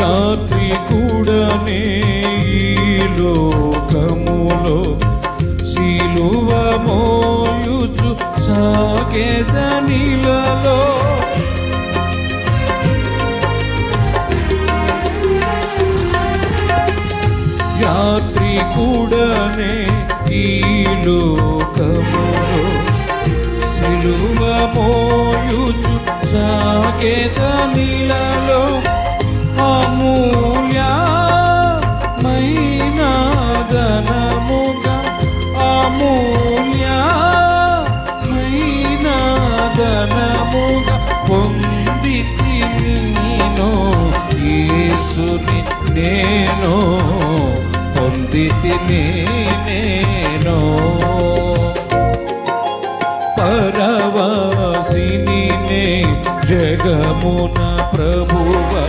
యాత్రికుడనే ఈ లోకములో శిలువ మోయుచు సాగేదనిలలో యాత్రికుడనే ఈ లోకములో శిలువ మోయుచు సాగేదనిలలో దర్శనముగా పొందితి నేను యేసుని నేను పొందితి నేను పరవాసిని జగమున ప్రభువా